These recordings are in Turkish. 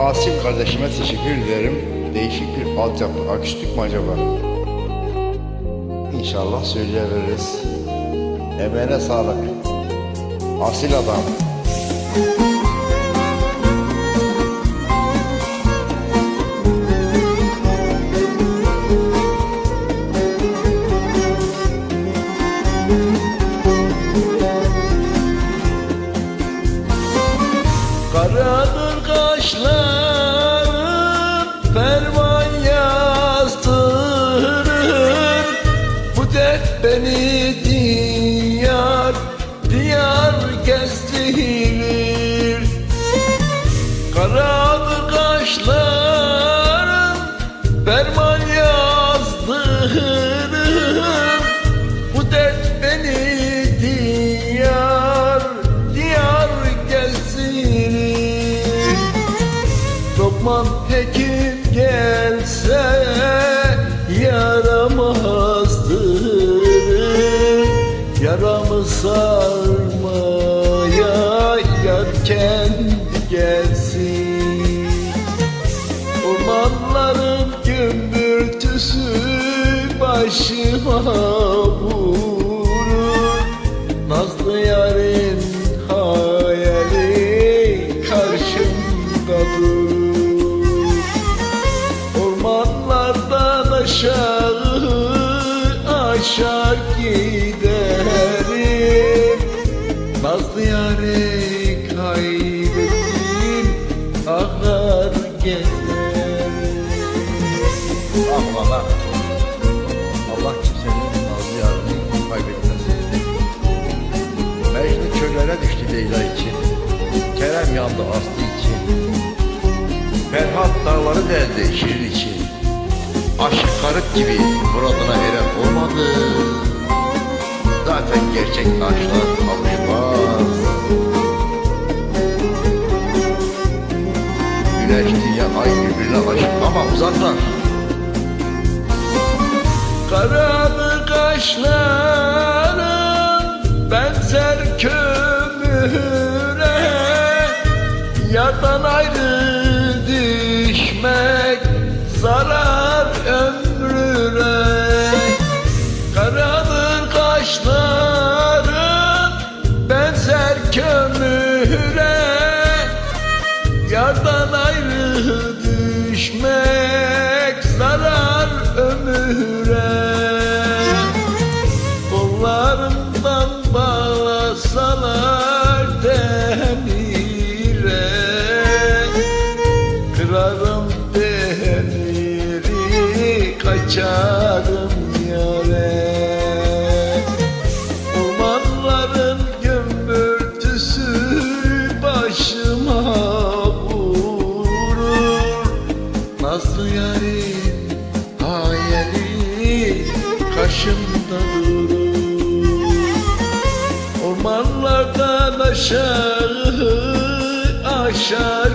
Asim kardeşime teşekkür ederim. Değişik bir altyapı, akustik mi acaba? İnşallah söyleyebiliriz. Emeğine sağlık. Asil adam. Karadır beni diyar diyar gezdirir Karadır kaşların ferman yazdırır Bu dert beni diyar diyar gezdirir Lokman hekim Yaramı sarmaya yar kendi gelsin. Ormanların gümbürtüsü başıma vurur. Nazlı yarın hayali karşımda durur. Ormanlardan aşağı aşağı gezerim Ah Allah. Allah kimsenin nazlı yarını kaybetmesin. Mecnun çöllere düştü Leyla için. Kerem yandı Aslı için. Ferhat dağları deldi Şirin için. Aşık karık gibi muradına eren olmadı. Zaten gerçek aşklar Karadı kaşların benzer kömüre. Yardan ayrı düşmek zarar ömrüne. Karadır kaşların benzer kömüre. Yardan ayrı düşmek zarar ömüre kaçarım yare. Ormanların gümbürtüsü başıma vurur. Nazlı yarim hayali karşımda durur. Ormanlardan aşağı aşağı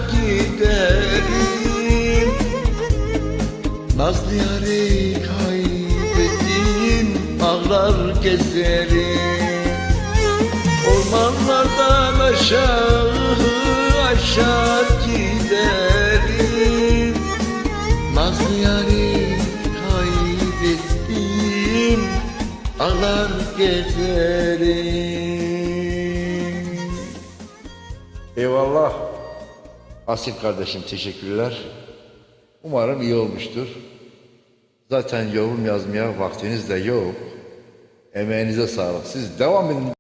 gezerim Ormanlardan aşağı aşağı giderim Nazlı yari kaybettim ağlar gezerim Eyvallah. Asil kardeşim teşekkürler. Umarım iyi olmuştur. Zaten yorum yazmaya vaktiniz de yok. Emeğinize sağlık. Siz devam edin